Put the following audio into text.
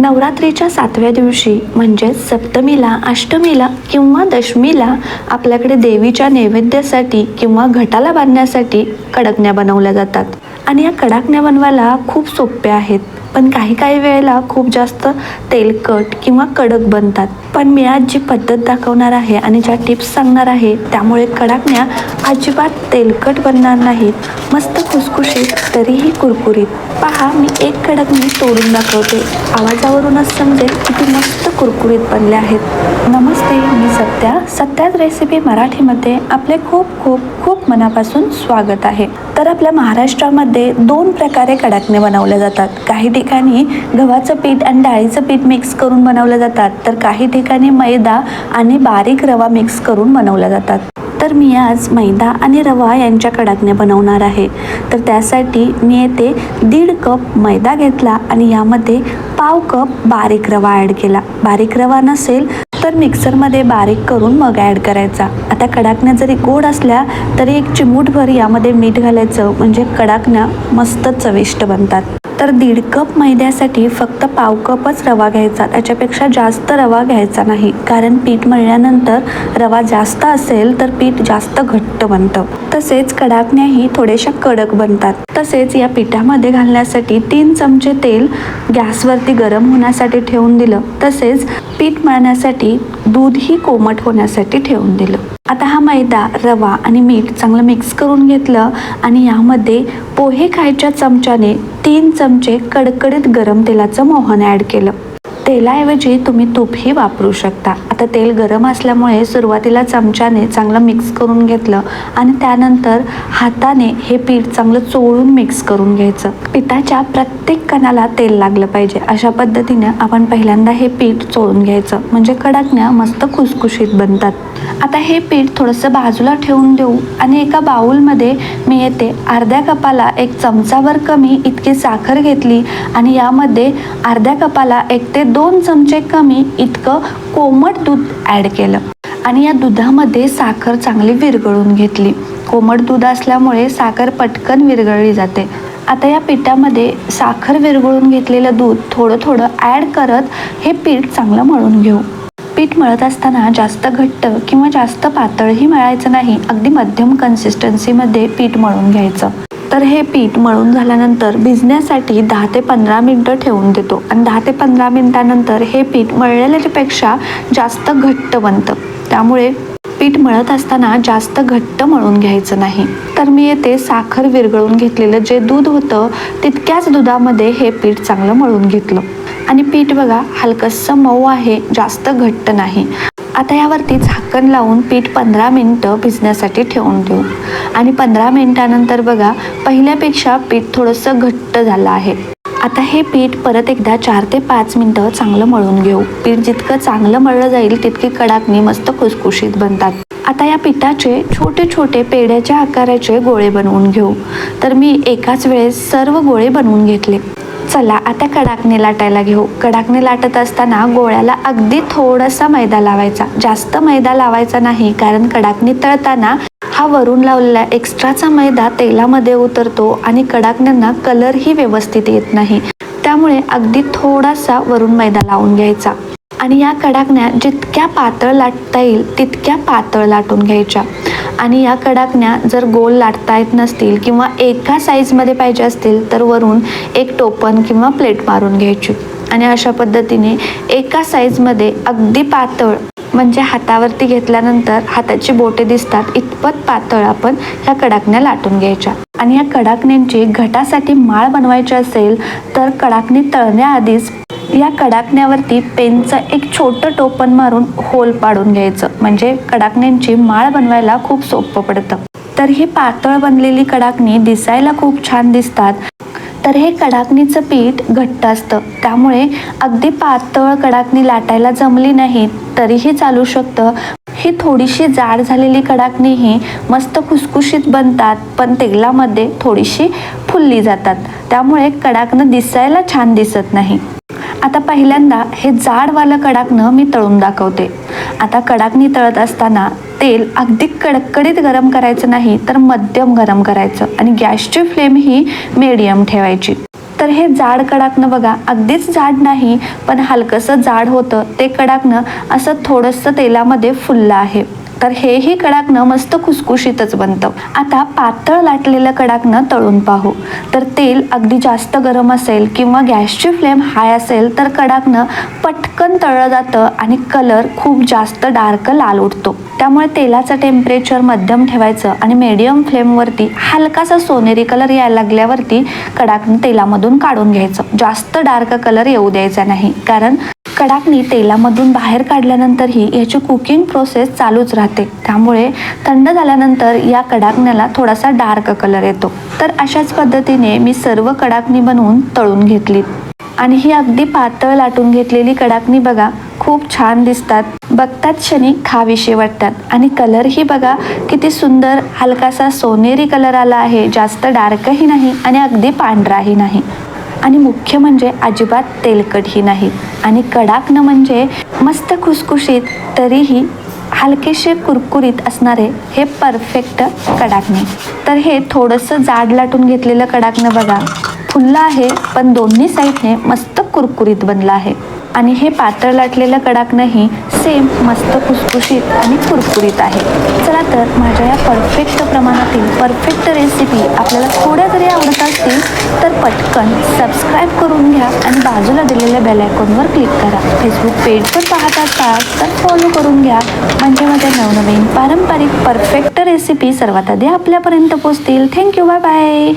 नवरात्रीच्या सातव्या दिवशी म्हणजेच सप्तमीला अष्टमीला किंवा दशमीला आपल्याकडे देवीच्या नैवेद्यासाठी किंवा घटाला बांधण्यासाठी कडकण्या बनवल्या जातात. आणि या कडाकण्या बनवायला खूप सोप्या आहेत. पण काही काही वेळेला खूप जास्त तेलकट किंवा कडक बनतात. पण मी आज जी पद्धत दाखवणार आहे आणि ज्या टिप्स सांगणार आहे त्यामुळे कडाकण्या अजिबात तेलकट बनणार नाहीत. मस्त खुसखुशीत तरीही कुरकुरीत. पहा मी एक कडकणी तोडून दाखवते. आवाजावरूनच समजेल किती मस्त कुरकुरीत बनले आहेत. नमस्ते मी सत्या. सत्याच रेसिपी मराठीमध्ये आपले खूप खूप खूप मनापासून स्वागत आहे. तर आपल्या महाराष्ट्रामध्ये दोन प्रकारे कडाकणे बनवल्या जातात. काही ठिकाणी गव्हाचं पीठ आणि डाळीचं पीठ मिक्स करून बनवलं जातात. तर काही ठिकाणी मैदा आणि बारीक रवा मिक्स करून बनवल्या जातात. तर मी आज मैदा आणि रवा यांच्या कडाकण्या बनवणार आहे. तर त्यासाठी मी येथे दीड कप मैदा घेतला आणि यामध्ये पाव कप बारीक रवा ॲड केला. बारीक रवा नसेल तर मिक्सरमध्ये बारीक करून मग ॲड करायचा. आता कडाकण्या जरी गोड असल्या तरी एक चिमूटभर यामध्ये मीठ घालायचं. म्हणजे कडाकण्या मस्त चविष्ट बनतात. तर दीड कप मैद्यासाठी फक्त पाव कपच रवा घ्यायचा. त्याच्यापेक्षा जास्त रवा घ्यायचा नाही. कारण पीठ मळल्यानंतर रवा जास्त असेल तर पीठ जास्त घट्ट बनतं. तसेच कडाकण्याही थोड्याशा कडक बनतात. तसेच या पिठामध्ये घालण्यासाठी तीन चमचे तेल गॅसवरती गरम होण्यासाठी ठेवून दिलं. तसेच पीठ मळण्यासाठी दूधही कोमट होण्यासाठी ठेवून दिलं. आता हा मैदा रवा आणि मीठ चांगलं मिक्स करून घेतलं आणि यामध्ये पोहे खायच्या चमच्याने तीन चमचे कडकडीत गरम तेलाचं मोहन ॲड केलं. तेलाऐवजी तुम्ही तूपही वापरू शकता. आता तेल गरम असल्यामुळे सुरुवातीला चमच्याने चांगलं मिक्स करून घेतलं आणि त्यानंतर हाताने हे पीठ चांगलं चोळून मिक्स करून घ्यायचं. पिठाच्या प्रत्येक कणाला तेल लागलं पाहिजे. अशा पद्धतीने आपण पहिल्यांदा हे पीठ चोळून घ्यायचं. म्हणजे कडाकण्या मस्त खुसखुशीत बनतात. आता हे पीठ थोडंसं बाजूला ठेवून देऊ आणि एका बाऊलमध्ये मी येते अर्ध्या कपाला एक चमचावर कमी इतकी साखर घेतली आणि यामध्ये अर्ध्या कपाला एक ते दोन दोन चमचे कमी इतकं कोमट दूध ॲड केलं. आणि या दुधामध्ये साखर चांगली विरघळून घेतली. कोमट दूध असल्यामुळे साखर पटकन विरघळली जाते. आता या पिठामध्ये साखर विरघळून घेतलेलं दूध थोडं थोडं ॲड करत हे पीठ चांगलं मळून घेऊ. पीठ मळत असताना जास्त घट्ट किंवा जास्त पातळही मळायचं नाही. अगदी मध्यम कन्सिस्टन्सीमध्ये पीठ मळून घ्यायचं. तर हे पीठ मळून झाल्यानंतर भिजण्यासाठी दहा ते पंधरा मिनटं ठेवून देतो. आणि दहा ते पंधरा मिनटानंतर हे पीठ मळलेल्यापेक्षा जास्त घट्ट बनतं त्यामुळे पीठ मळत असताना जास्त घट्ट मळून घ्यायचं नाही. तर मी येते साखर विरघळून घेतलेलं जे दूध होतं तितक्याच दुधामध्ये हे पीठ चांगलं मळून घेतलं. आणि पीठ बघा हलकंसं मऊ आहे जास्त घट्ट नाही. आता यावरती झाकण लावून पीठ पंधरा मिनटं भिजण्यासाठी ठेवून देऊ. आणि पंधरा मिनटानंतर बघा पहिल्यापेक्षा पीठ थोडंसं घट्ट झालं आहे. आता हे पीठ परत एकदा चार ते पाच मिनटं चांगलं मळून घेऊ. पीठ जितकं चांगलं मळलं जाईल तितकी कडाकणी मस्त खुसखुशीत बनतात. आता या पिठाचे छोटे छोटे पेड्याच्या आकाराचे गोळे बनवून घेऊ. तर मी एकाच वेळेस सर्व गोळे बनवून घेतले. चला आता कडाकणे लाटायला घेऊ. कडाकणे लाटत असताना गोळ्याला अगदी थोडासा मैदा लावायचा. जास्त मैदा लावायचा नाही कारण कडाकणी तळताना हा वरून लावलेला एक्स्ट्राचा मैदा तेलामध्ये उतरतो आणि कडाकण्यांना कलरही व्यवस्थित येत नाही. त्यामुळे अगदी थोडासा वरून मैदा लावून घ्यायचा. आणि या कडाकण्या जितक्या पातळ लाटता येईल तितक्या पातळ लाटून घ्यायच्या. आणि या कडाकण्या जर गोल लाटता येत नसतील किंवा एका साईजमध्ये पाहिजे असतील तर वरून एक टोपन किंवा प्लेट मारून घ्यायची. आणि अशा पद्धतीने एका साईजमध्ये अगदी पातळ म्हणजे हातावरती घेतल्यानंतर हाताची बोटे दिसतात इतपत पातळ आपण ह्या कडाकण्या लाटून घ्यायच्या. आणि या कडाकण्यांची घटासाठी माळ बनवायची असेल तर कडाकणी तळण्याआधीच या कडाकण्यावरती पेनचं एक छोटं टोपण मारून होल पाडून घ्यायचं. म्हणजे कडाकण्यांची माळ बनवायला खूप सोपं पडतं. तर ही पातळ बनलेली कडाकणी दिसायला खूप छान दिसतात. तर हे कडाकणीचं पीठ घट्ट असतं. त्यामुळे अगदी पातळ कडाकणी लाटायला जमली नाही तरीही चालू शकतं. ही थोडीशी जाड झालेली कडाकणी ही मस्त खुसखुशीत बनतात पण तेलामध्ये थोडीशी फुलली जातात. त्यामुळे कडाकणं दिसायला छान दिसत नाही. आता पहिल्यांदा हे जाडवालं कडाकणं मी तळून दाखवते. आता कडाकणी तळत असताना तेल अगदी कडकडीत गरम करायचं नाही तर मध्यम गरम करायचं आणि गॅसची फ्लेम ही मीडियम ठेवायची. तर हे जाड कडाकणं बघा अगदीच जाड नाही पण हलकंसं जाड होतं ते कडाकणं असं थोडंसं तेलामध्ये फुललं आहे. तर हेही कडाकणं मस्त खुसखुशीतच बनतं. आता पातळ लाटलेलं कडाकणं तळून पाहू. तर तेल अगदी जास्त गरम असेल किंवा गॅसची फ्लेम हाय असेल तर कडाकणं पटकन तळलं जातं आणि कलर खूप जास्त डार्क लाल उठतो त्यामुळे तेलाचं टेम्परेचर मध्यम ठेवायचं आणि मीडियम फ्लेमवरती हलकासा सोनेरी कलर यायला लागल्यावरती कडाकणं तेलामधून काढून घ्यायचं. जास्त डार्क कलर येऊ द्यायचा नाही कारण कडाकणी तेलामधून बाहेर काढल्यानंतरही याची कुकिंग प्रोसेस चालूच राहते. त्यामुळे थंड झाल्यानंतर या कडाकण्याला थोडासा डार्क कलर येतो. तर अशाच पद्धतीने मी सर्व कडाकणी बनवून तळून घेतली. आणि ही अगदी पातळ लाटून घेतलेली कडाकणी बघा खूप छान दिसतात. बघतात क्षणी खाविषयी वाटतात. आणि कलरही बघा किती सुंदर हलकासा सोनेरी कलर आला आहे. जास्त डार्कही नाही आणि अगदी पांढराही नाही. आणि मुख्य म्हणजे अजिबात तेलकटही नाही. आणि कडाकनं म्हणजे मस्त खुसखुशीत तरीही हलकेसे कुरकुरीत असणारे हे परफेक्ट कडाकणे. तर हे थोडंसं जाड लाटून घेतलेलं कडाकणं बघा. फुललं आहे पण दोन्ही साईडने मस्त कुरकुरीत बनलं आहे. आणि हे पातळ लाटलेलं कडाकणंही सेम मस्त खुसखुशीत आणि कुरकुरीत आहे. चला तर माझ्या या परफेक्ट प्रमाणातील परफेक्ट रेसिपी आपल्याला थोड्या जरी आवडत असतील तर पटकन सबस्क्राईब करून घ्या आणि बाजूला दिलेल्या बेल आयकॉनवर क्लिक करा. फेसबुक पेजवर पाहत असाल तर फॉलो करून घ्या. म्हणजे माझ्या नवनवीन पारंपरिक परफेक्ट रेसिपी सर्वात आधी आपल्यापर्यंत पोहोचतील. Thank you bye bye